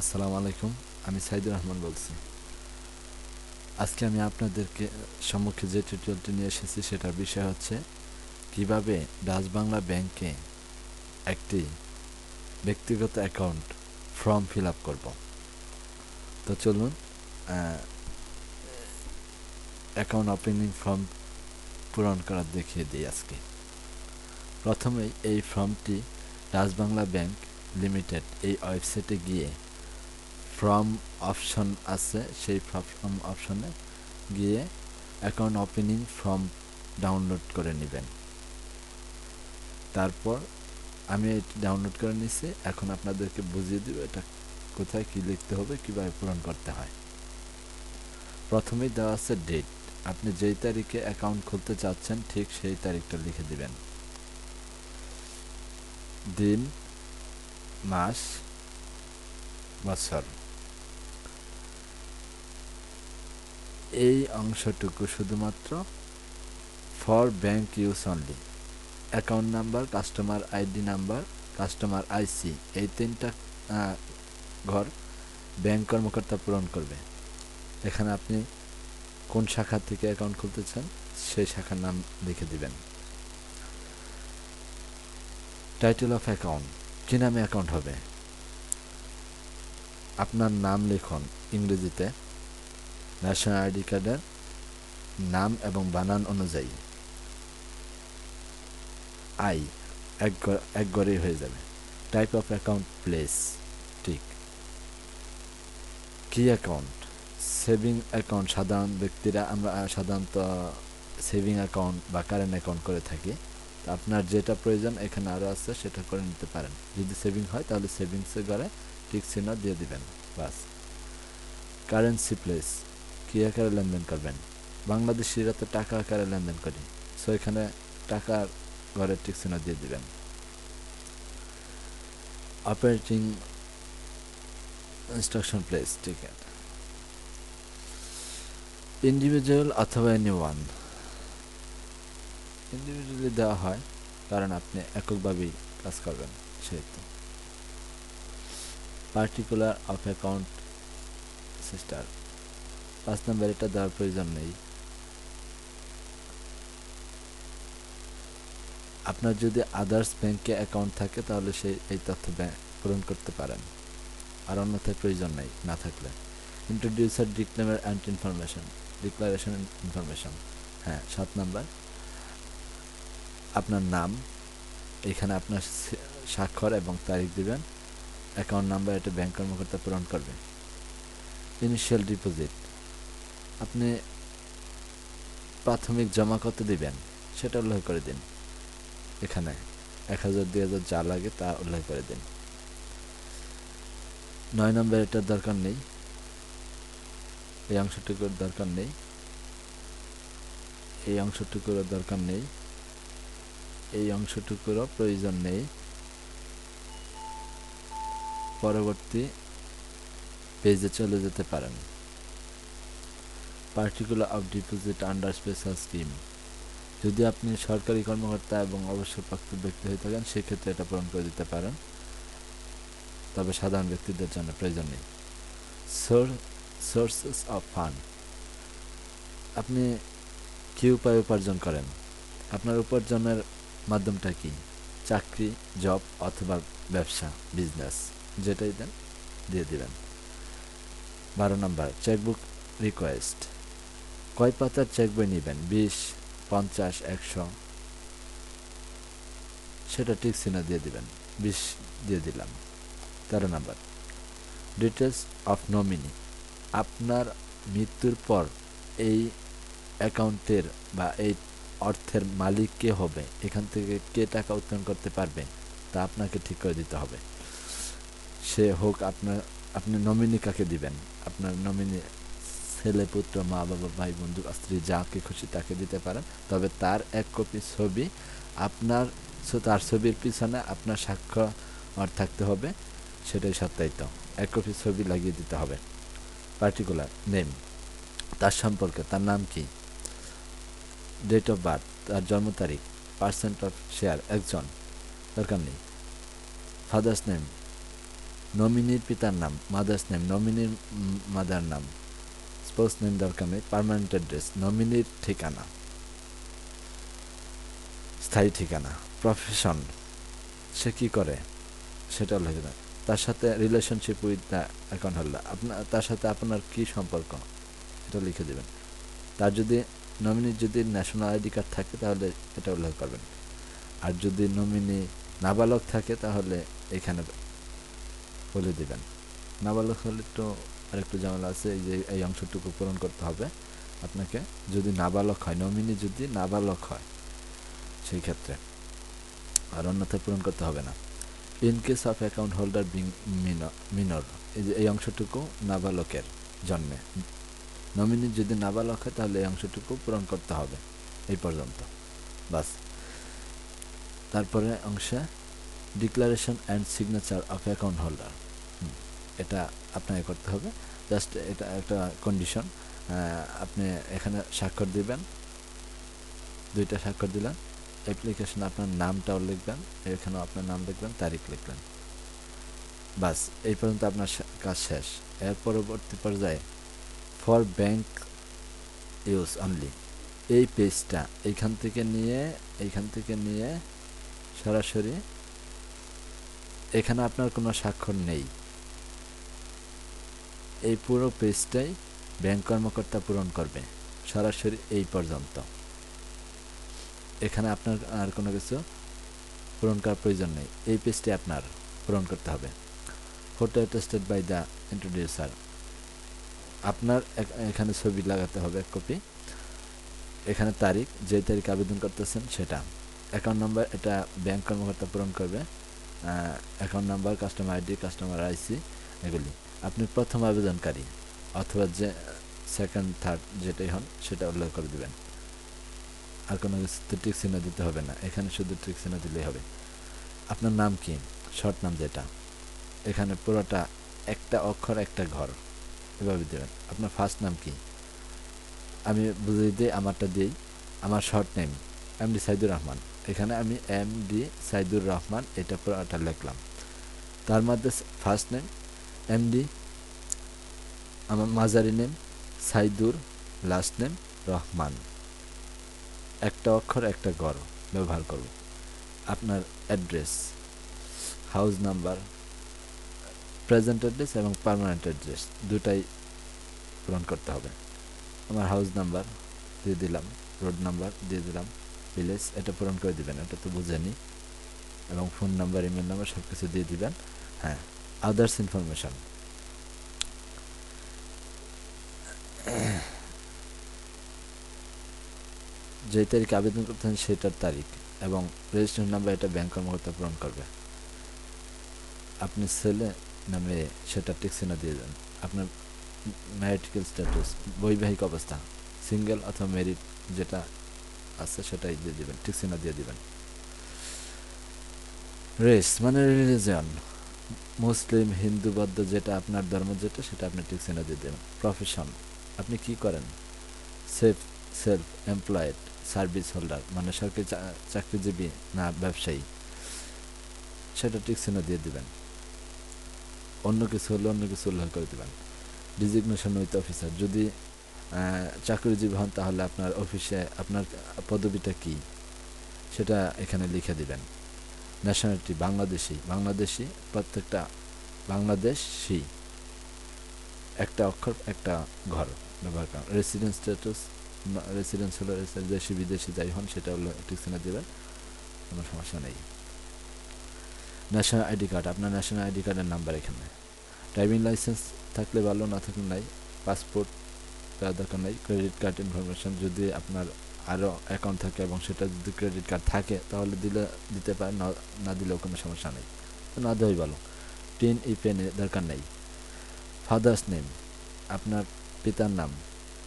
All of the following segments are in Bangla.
আসসালামু আলাইকুম, আমি সাইদুর রহমান বলছি। আজকে আমি আপনাদেরকে সম্মুখে যে টিউটোরিয়ালটি নিয়ে এসেছি, সেটার বিষয় হচ্ছে কীভাবে ডাচ বাংলা ব্যাংকে একটি ব্যক্তিগত অ্যাকাউন্ট ফর্ম ফিল আপ করব। তো চলুন অ্যাকাউন্ট ওপেনিং ফর্ম পূরণ করার দেখিয়ে দিই আজকে। প্রথমেই এই ফর্মটি ডাচ বাংলা ব্যাংক লিমিটেড এই ওয়েবসাইটে গিয়ে ফর্ম অপশন আছে, সেই ফর্ম অপশনে গিয়ে অ্যাকাউন্ট ওপেনিং ফর্ম ডাউনলোড করে নেবেন। তারপর আমি এটি ডাউনলোড করে নিছি, এখন আপনাদেরকে বুঝিয়ে দেবো এটা কোথায় কি লিখতে হবে, কীভাবে পূরণ করতে হয়। প্রথমেই দেওয়া আছে ডেট আপনি যেই তারিখে অ্যাকাউন্ট খুলতে চাচ্ছেন, ঠিক সেই তারিখটা লিখে দিবেন। দিন, মাস, বছর। এই অংশটুকু শুধুমাত্র for bank use only account number customer ID number customer ID এই তিনটা ঘর ব্যাংক কর্মকর্তা পূরণ করবে। এখানে আপনি কোন শাখা থেকে অ্যাকাউন্ট খুলতে চান সেই শাখার নাম লিখে দিবেন। টাইটেল অফ অ্যাকাউন্ট কী নামে অ্যাকাউন্ট হবে? আপনার নাম লিখুন ইংরেজিতে। ন্যাশনাল আইডি কার্ডের নাম এবং বানান অনুযায়ী আই এক এক গড়েই হয়ে যাবে টাইপ অফ অ্যাকাউন্ট প্লেস ঠিক কি অ্যাকাউন্ট সেভিং অ্যাকাউন্ট সাধারণ ব্যক্তিরা আমরা সাধারণত সেভিং অ্যাকাউন্ট বা কারেন্ট অ্যাকাউন্ট করে থাকি। আপনার যেটা প্রয়োজন এখানে আরও আছে, সেটা করে নিতে পারেন। যদি সেভিং হয়, তাহলে সেভিংসে ঘরে টিক চিহ্ন দিয়ে দিবেন। বাস। কারেন্সি প্লেস কী আকারে লেনদেন করবেন। বাংলাদেশিরা তো টাকা আকারে লেনদেন করি, সো এখানে টাকার ঘরের টিক চিহ্ন দিয়ে দিবেন। অপারেটিং ইনস্ট্রাকশন প্লেস ঠিক আছে ইন্ডিভিজুয়াল অথবা এনি ওয়ান ইন্ডিভিজুয়ালি দেওয়া হয়, কারণ আপনি এককভাবেই কাজ করবেন, সেহেতু। পার্টিকুলার অফ অ্যাকাউন্ট সিস্টার পাঁচ নাম্বার এটা দেওয়ার প্রয়োজন নেই। আপনার যদি আদার্স ব্যাংকে অ্যাকাউন্ট থাকে, তাহলে সেই এই তথ্য পূরণ করতে পারেন। আর অন্যথায় প্রয়োজন নেই, না থাকলে। Introducer disclaimer and information declaration information হ্যাঁ সাত নাম্বার। আপনার নাম, এখানে আপনার স্বাক্ষর এবং তারিখ দিবেন। অ্যাকাউন্ট নাম্বার এটা ব্যাংক কর্মকর্তা পূরণ করবে। ইনিশিয়াল ডিপোজিট আপনি প্রাথমিক জমা কত দিবেন? সেটা উল্লেখ করে দিন। এখানে এক হাজার, দুই হাজার যা লাগে তা উল্লেখ করে দিন। নয় নম্বর, এটার দরকার নেই। এই অংশটুকুর দরকার নেই। এই অংশটুকুরও দরকার নেই। এই অংশটুকুরও প্রয়োজন নেই। পরবর্তী পেজে চলে যেতে পারেন। Particular of deposit under special scheme যদি আপনি সরকারি কর্মকর্তা এবং অবসরপ্রাপ্ত ব্যক্তি হয়ে থাকেন, সেক্ষেত্রে এটা পূরণ করে দিতে পারেন। তবে সাধারণ ব্যক্তিদের জন্য প্রয়োজন নেই। সোর্সেস অফ ফান্ড আপনি কী উপায় উপার্জন করেন? আপনার উপার্জনের মাধ্যমটা কি? চাকরি জব অথবা ব্যবসা বিজনেস যেটাই দেন, দিয়ে দিবেন। বারো নম্বর চেকবুক রিকোয়েস্ট কয় পাতার চেক বই নেবেন? বিশ, পঞ্চাশ, একশো? সেটা ঠিক চিহ্ন দিয়ে দিবেন। বিশ দিয়ে দিলাম। তেরো নম্বর। ডিটেলস অফ নমিনি আপনার মৃত্যুর পর এই অ্যাকাউন্টের বা এই অর্থের মালিক কে হবে? এখান থেকে কে টাকা উত্তোলন করতে পারবে? তা আপনাকে ঠিক করে দিতে হবে। সে হোক আপনার আপনি নমিনি কাকে দিবেন? আপনার নমিনি ছেলে, পুত্র, মা বাবা, ভাই, বন্ধু, স্ত্রী, যাকে খুশি তাকে দিতে পারেন। তবে তার এক কপি ছবি আপনার তার ছবির পিছনে আপনার স্বাক্ষর থাকতে হবে, সেটাই সত্যায়িত। এক কপি ছবি লাগিয়ে দিতে হবে। পার্টিকুলার নেম তার সম্পর্কে, তার নাম কি? ডেট অফ বার্থ তার জন্ম তারিখ পার্সেন্ট অফ শেয়ার একজন, দরকার নেই। ফাদার্স নেম নমিনির পিতার নাম মাদার্স নেম নমিনির মাদার নাম। স্পোর্টস নেম দরকার নেই পারমানেন্ট অ্যাড্রেস নমিনির ঠিকানা, স্থায়ী ঠিকানা প্রফেশন সে কী করে? সেটা লিখে দেন তার সাথে relationship with the account holder আপনার তার সাথে আপনার কী সম্পর্ক? এটা লিখে দেবেন। তার যদি নমিনির যদি ন্যাশনাল আইডি কার্ড থাকে, তাহলে এটা উল্লেখ করবেন। আর যদি নমিনি নাবালক থাকে, তাহলে এখানে বলে দেবেন। নাবালক হলে তো আরেকটু ঝামেলা আছে, এই যে এই অংশটুকু পূরণ করতে হবে। আপনাকে যদি নাবালক হয়, নমিনি যদি নাবালক হয়, সেই ক্ষেত্রে। আর অন্যথায় পূরণ করতে হবে না। In case of account holder being minor এই যে এই অংশটুকু নাবালকের জন্মে নমিনি যদি নাবালক হয়, তাহলে এই অংশটুকু পূরণ করতে হবে, এই পর্যন্ত। বাস। তারপরে অংশে declaration and signature of account holder এটা আপনাকে করতে হবে। জাস্ট এটা একটা কন্ডিশন আপনি এখানে স্বাক্ষর দিবেন। দুইটা স্বাক্ষর দিলেন। অ্যাপ্লিকেশন আপনার নামটাও লিখবেন। এখানেও আপনার নাম লিখবেন, তারিখ লিখবেন। বাস, এই পর্যন্ত আপনার কাজ শেষ। এর পরবর্তী পর্যায়ে ফর ব্যাংক ইউজ অনলি এই পেজটা এইখান থেকে নিয়ে এইখান থেকে নিয়ে সরাসরি এখানে আপনার কোনো স্বাক্ষর নেই। এই পুরো পেজটাই ব্যাংক কর্মকর্তা পূরণ করবে, সরাসরি এই পর্যন্ত। এখানে আপনার আর কোনো কিছু পূরণ করার প্রয়োজন নেই। এই পেজটি আপনার পূরণ করতে হবে। Photo attested by the introducer আপনার এখানে ছবি লাগাতে হবে, এক কপি এখানে তারিখ, যে তারিখ আবেদন করতেছেন সেটা। অ্যাকাউন্ট নাম্বার এটা ব্যাংক কর্মকর্তা পূরণ করবে। Account number customer ID customer IC এগুলি। আপনি প্রথম আবেদনকারী অথবা যে সেকেন্ড থার্ড যেটাই হন, সেটা উল্লেখ করে দেবেন। আর কোনো কিছুতে টিক চিহ্ন দিতে হবে না। এখানে শুধু টিক চিহ্ন দিলেই হবে। আপনার নাম কি? শর্ট নাম যেটা। এখানে পুরোটা একটা অক্ষর, একটা ঘর। এভাবে দেবেন। আপনার ফার্স্ট নাম কি? আমি বুঝিয়ে দিই, আমারটা দিই। আমার short name M D Saidur Rahman. এখানে আমি এম ডি সাইদুর রহমান, এটা পুরোটা লিখলাম। তার মধ্যে ফার্স্ট নেম এম ডি আমার মাজারি name Saidur, last name Rahman. একটা অক্ষর, একটা গড় ব্যবহার করব। আপনার address, house number, present address এবং পারমানেন্ট অ্যাড্রেস দুটাই পূরণ করতে হবে। আমার হাউস নাম্বার দিয়ে দিলাম, রোড নাম্বার দিয়ে দিলাম, ভিলেজ, এটা পূরণ করে দিবেন, এটা তো বুঝেনি এবং ফোন নাম্বার, ইমেল নাম্বার সব কিছু দিয়ে দিবেন হ্যাঁ। আদার্স ইনফরমেশন যে তারিখে আবেদন করতেছেন সেটার তারিখ এবং রেজিস্ট্রেশন নাম্বার এটা ব্যাংক কর্মকর্তা পূরণ করবে। আপনি ছেলে না সেটা টিকসিনা দিয়ে দেন। আপনার ম্যারিটিক্যাল স্ট্যাটাস বৈবাহিক অবস্থা সিঙ্গেল অথবা মেরিট যেটা আছে সেটাই দিয়ে দেবেন টিকসিনা দিয়ে দিবেন। রেস মানে রিলিজিয়ন মুসলিম, হিন্দু, বৌদ্ধ, যেটা আপনার ধর্ম যেটা, সেটা আপনি টিকসিনা দিয়ে দেবেন। প্রফেশন আপনি কি করেন? Self self employed service holder মানে সরকারি চাকরিজীবী না ব্যবসায়ী। সেটা টিকসিনা দিয়ে দিবেন। অন্য কিছু হলে অন্য কিছু উল্লেখ করে দেবেন। ডিজিগনেশন উইথ অফিসার যদি চাকরিজীবী হন তাহলে আপনার অফিসে আপনার পদবিটা কি? সেটা এখানে লিখে দিবেন। ন্যাশনালিটি বাংলাদেশি বাংলাদেশি প্রত্যেকটা বাংলাদেশি একটা অক্ষর, একটা ঘর ব্যবহার করেন রেসিডেন্স স্ট্যাটাস রেসিডেন্স হলো দেশি, বিদেশি যাই হন, সেটা হলো টিকসিনে দেবেন। কোনো সমস্যা নেই। ন্যাশনাল আইডি কার্ড আপনার ন্যাশনাল আইডি কার্ডের নাম্বার এখানে। ড্রাইভিং লাইসেন্স থাকলে ভালো, না থাকলে নাই। পাসপোর্ট তার দরকার নেই। ক্রেডিট কার্ড ইনফরমেশন যদি আপনার আরও অ্যাকাউন্ট থাকে এবং সেটা যদি ক্রেডিট কার্ড থাকে, তাহলে দিলে, দিতে পারে, না দিলেও কোনো সমস্যা নেই। না দেওয়াই ভালো। টিন ই পেনে দরকার নেই। ফাদার্স নেম আপনার পিতার নাম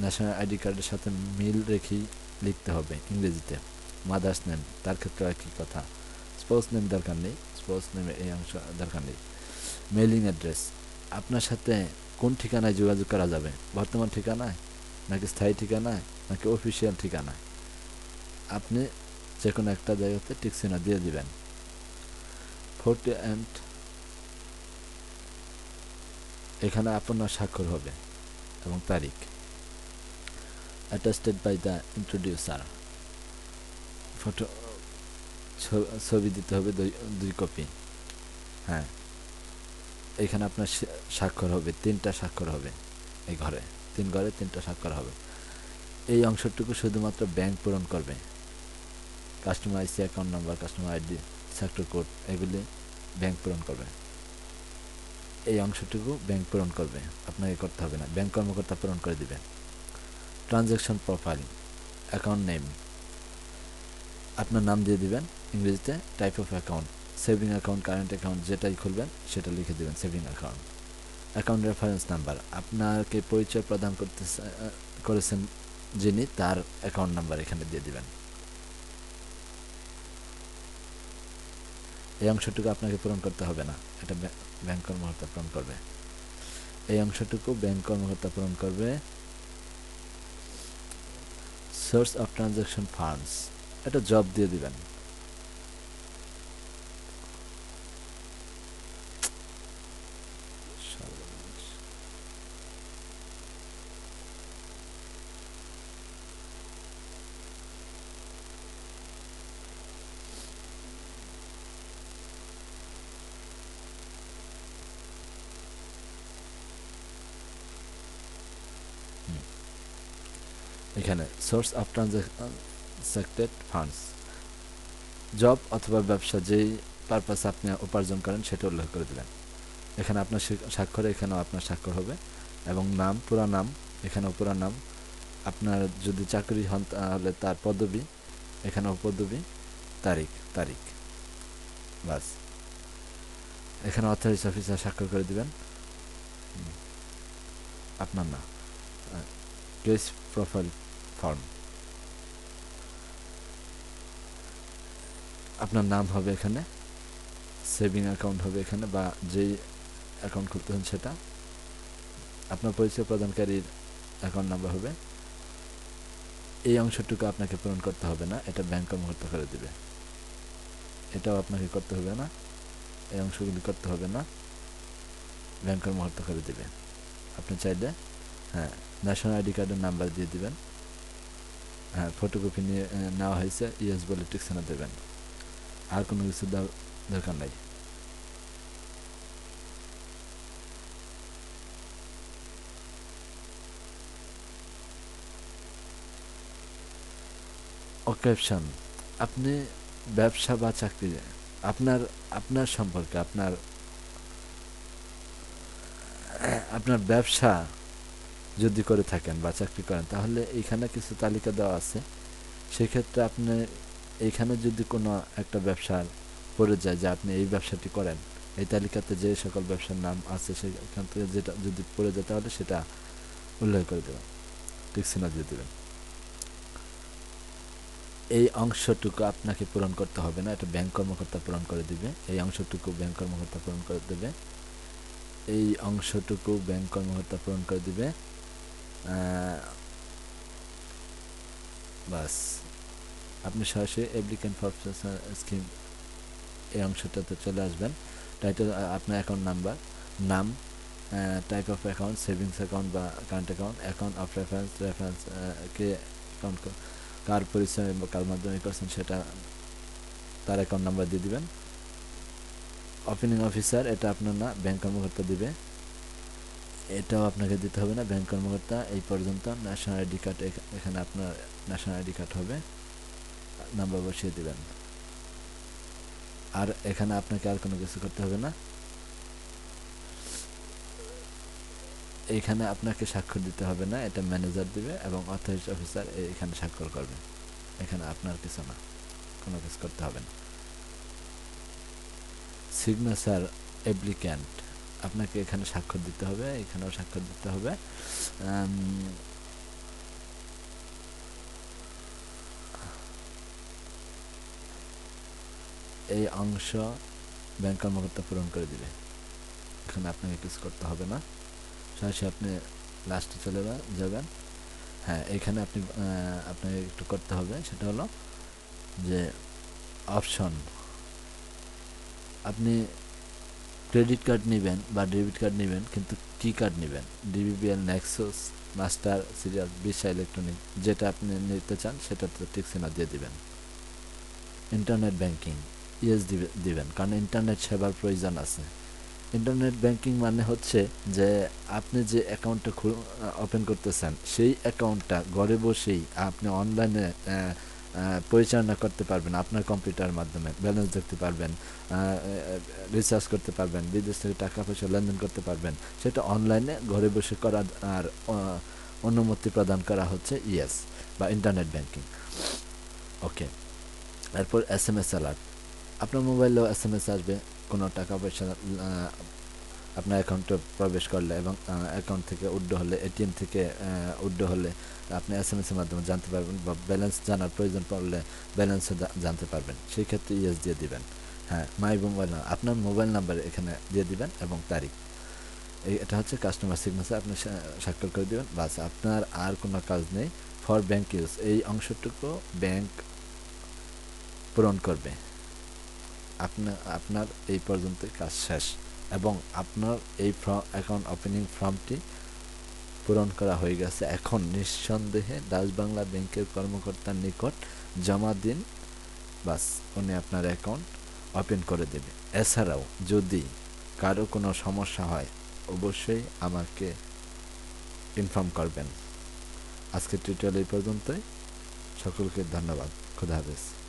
ন্যাশনাল আইডি কার্ডের সাথে মিল রেখেই লিখতে হবে ইংরেজিতে। মাদার্স নেম তার ক্ষেত্রে একই কথা। স্পোর্টস নেম দরকার নেই স্পোর্টস নেমে এই অংশ দরকার নেই। মেলিং অ্যাড্রেস আপনার সাথে কোন ঠিকানায় যোগাযোগ করা যাবে? বর্তমান ঠিকানায়? নাকি স্থায়ী ঠিকানায়? নাকি অফিসিয়াল ঠিকানায়? আপনি যে কোনো একটা জায়গাতে টিকসিনা দিয়ে দিবেন। ফোর্টি অ্যান্ড এখানে আপনার স্বাক্ষর হবে এবং তারিখ। Attested by the introducer photo ছবি দিতে হবে দুই কপি। হ্যাঁ। এখানে আপনার স্বাক্ষর হবে, তিনটা স্বাক্ষর হবে এই ঘরে। তিন ঘরে তিনটা স্বাক্ষর হবে। এই অংশটুকু শুধুমাত্র ব্যাংক পূরণ করবে। Customer IC account number customer ID sector code এগুলি ব্যাংক পূরণ করবে। এই অংশটুকু ব্যাংক পূরণ করবে। আপনাকে করতে হবে না। ব্যাংক কর্মকর্তা পূরণ করে দিবে ট্রানজ্যাকশন প্রোফাইল অ্যাকাউন্ট নেম আপনার নাম দিয়ে দিবেন। ইংরেজিতে type of account saving account current account যেটাই খুলবেন, সেটা লিখে দেবেন saving account account reference number আপনাকে পরিচয় প্রদান করতে করেছেন যিনি, তার অ্যাকাউন্ট নাম্বার এখানে দিয়ে দিবেন। এই অংশটুকু আপনাকে পূরণ করতে হবে না। এটা ব্যাংক কর্মকর্তা পূরণ করবে। এই অংশটুকু ব্যাংক কর্মকর্তা পূরণ করবে। সোর্স অফ ট্রানজাকশন ফান্ডস এটা জব দিয়ে দিবেন। এখানে source of transacted funds job অথবা ব্যবসা যেই পারপাস আপনি উপার্জন করেন সেটা উল্লেখ করে দিলেন। এখানে আপনার স্বাক্ষরে, এখানেও আপনার স্বাক্ষর হবে এবং নাম, পুরা নাম, এখানেও পুরা নাম। আপনার যদি চাকরি হন তাহলে তার পদবি, এখানেও পদবি, তারিখ তারিখ। বাস। এখানে অথরাইজ অফিসার স্বাক্ষর করে দিবেন। আপনার না। কেস প্রোফাইল ফর্ম আপনার নাম হবে এখানে, সেভিং অ্যাকাউন্ট হবে এখানে বা যেই অ্যাকাউন্ট খুলতে হন সেটা। আপনার পরিচয় প্রদানকারীর অ্যাকাউন্ট নাম্বার হবে। এই অংশটুকু আপনাকে পূরণ করতে হবে না, এটা ব্যাংক কর্মকর্তা করে দেবে। এটাও আপনাকে করতে হবে না, এই অংশগুলি করতে হবে না, ব্যাংক কর্মকর্তা করে দেবে। আপনি চাইলে হ্যাঁ ন্যাশনাল আইডি কার্ডের নাম্বার দিয়ে দিবেন। হ্যাঁ ফটোকপি নিয়ে নেওয়া হয়েছে ইয়েস বলে টিকসানা দেবেন। আর কোনো কিছু দরকার নাই। অকেপশন আপনি ব্যবসা বা চাকরি, আপনার আপনার সম্পর্কে, আপনার আপনার ব্যবসা যদি করে থাকেন বা চাকরি করেন, তাহলে এইখানে কিছু তালিকা দেওয়া আছে। সেক্ষেত্রে আপনি এইখানে যদি কোনো একটা ব্যবসার পড়ে যায় যে আপনি এই ব্যবসাটি করেন, এই তালিকাতে যে সকল ব্যবসার নাম আছে সেখান থেকে যেটা যদি পড়ে যায় তাহলে সেটা উল্লেখ করে দেবেন, ঠিক সিনা দিয়ে দেবেন। এই অংশটুকু আপনাকে পূরণ করতে হবে না, এটা ব্যাংক কর্মকর্তা পূরণ করে দিবে। এই অংশটুকু ব্যাংক কর্মকর্তা পূরণ করে দেবে। এই অংশটুকু ব্যাংক কর্মকর্তা পূরণ করে দিবে। বাস। আপনি সরাসরি অ্যাপ্লিকেন্ট ফর স্কিম এই অংশটাতে চলে আসবেন। টাইটেল আপনার অ্যাকাউন্ট নাম্বার নাম type of account savings account বা current account account of reference reference K account কার পরিচয় বা কার মাধ্যমে করছেন সেটা তার অ্যাকাউন্ট নাম্বার দিয়ে দিবেন। ওপেনিং অফিসার এটা আপনার না ব্যাংক কর্মকর্তা দিবে। এটাও আপনাকে দিতে হবে না, ব্যাংক কর্মকর্তা, এই পর্যন্ত ন্যাশনাল আইডি কার্ড এখানে আপনার ন্যাশনাল আইডি কার্ড হবে নাম্বার বসিয়ে দিবেন। আর এখানে আপনাকে আর কোনো কিছু করতে হবে না। এইখানে আপনাকে স্বাক্ষর দিতে হবে না, এটা ম্যানেজার দিবে এবং অথরাইজ অফিসার এখানে স্বাক্ষর করবে। এখানে আপনার কিছু না, কোনো কিছু করতে হবে না। সিগনেচার অ্যাপ্লিক্যান্ট আপনাকে এখানে স্বাক্ষর দিতে হবে, এখানেও স্বাক্ষর দিতে হবে। এই অংশ ব্যাংক কর্মকর্তা পূরণ করে দিবে। এখানে আপনাকে কিছু করতে হবে না। সরাসরি আপনি লাস্টে চলে যাবেন। হ্যাঁ এখানে আপনি আপনাকে একটু করতে হবে। সেটা হলো যে, অপশন। আপনি ক্রেডিট কার্ড নেবেন বা ডেবিট কার্ড নেবেন, কিন্তু কী কার্ড নেবেন? DBBL Nexus Master serial Visa electronic যেটা আপনি নিতে চান সেটাতে টিক চিহ্ন দিয়ে দিবেন। ইন্টারনেট ব্যাংকিং ইয়েস দিবেন, কারণ ইন্টারনেট সেবার প্রয়োজন আছে। ইন্টারনেট ব্যাংকিং মানে হচ্ছে যে আপনি যে অ্যাকাউন্টটা ওপেন করতেছেন, সেই অ্যাকাউন্টটা ঘরে বসেই আপনি অনলাইনে পরিচালনা করতে পারবেন, আপনার কম্পিউটার মাধ্যমে ব্যালেন্স দেখতে পারবেন রিচার্জ করতে পারবেন, বিদেশ থেকে টাকা পয়সা লেনদেন করতে পারবেন, সেটা অনলাইনে ঘরে বসে করার আর অনুমতি প্রদান করা হচ্ছে ইয়েস বা ইন্টারনেট ব্যাংকিং ওকে এরপর এস এম এস অ্যালার্ট আপনার মোবাইলেও এস এম এস আসবে, কোনো টাকা পয়সা আপনার অ্যাকাউন্টে প্রবেশ করলে এবং অ্যাকাউন্ট থেকে উড্ড হলে এটিএম থেকে উড্ড হলে আপনি এস এম এসের মাধ্যমে জানতে পারবেন বা ব্যালেন্স জানার প্রয়োজন পড়লে ব্যালেন্সও জানতে পারবেন। সেই ক্ষেত্রে ইয়েস দিয়ে দিবেন। হ্যাঁ মাই মোবাইল আপনার মোবাইল নাম্বার এখানে দিয়ে দিবেন এবং তারিখ। এই, এটা হচ্ছে কাস্টমার সিগনেচার আপনি স্বাক্ষর করে দেবেন। বাস, আপনার আর কোনো কাজ নেই। ফর ব্যাংক ইউজ এই অংশটুকু ব্যাংক পূরণ করবে। আপনার আপনার এই পর্যন্ত কাজ শেষ। এবং আপনার এই অ্যাকাউন্ট ওপেনিং ফর্মটি পূরণ করা হয়ে গেছে। এখন নিঃসন্দেহে ডাচ বাংলা ব্যাংকের কর্মকর্তার নিকট জমা দিন, বাস উনি আপনার অ্যাকাউন্ট ওপেন করে দেবে। এছাড়াও যদি কারও কোনো সমস্যা হয়, অবশ্যই আমাকে ইনফর্ম করবেন। আজকের টিউটোরিয়াল এই পর্যন্তই। সকলকে ধন্যবাদ। খুদা হাফেজ।